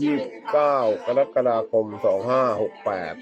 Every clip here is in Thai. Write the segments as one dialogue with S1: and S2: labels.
S1: ยี่สิบเก้ากรกฎาคมสองห้าหกแปด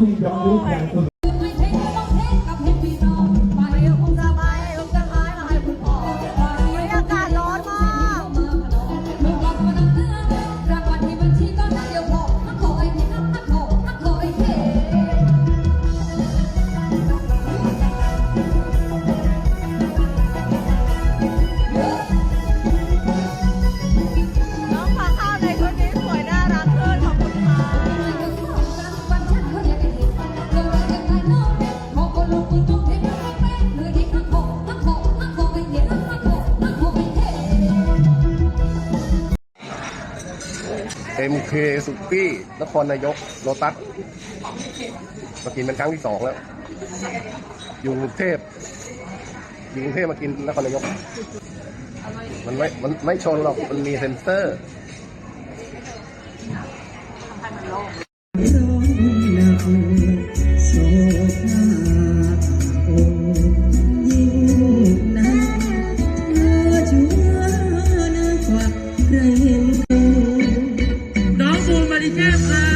S2: ทุ่
S3: งย้อนยุคอย่งสุ
S4: ก เอ็
S2: มเค
S1: สุกี้นครนายกโลตัสมากินเป็นครั้งที่สองแล้ว อยู่กรุงเทพอยู่กรุงเทพมากินนครนายก มันไม่ มันไม่ชนหรอก มันมีเซ็นเซอร์ Together.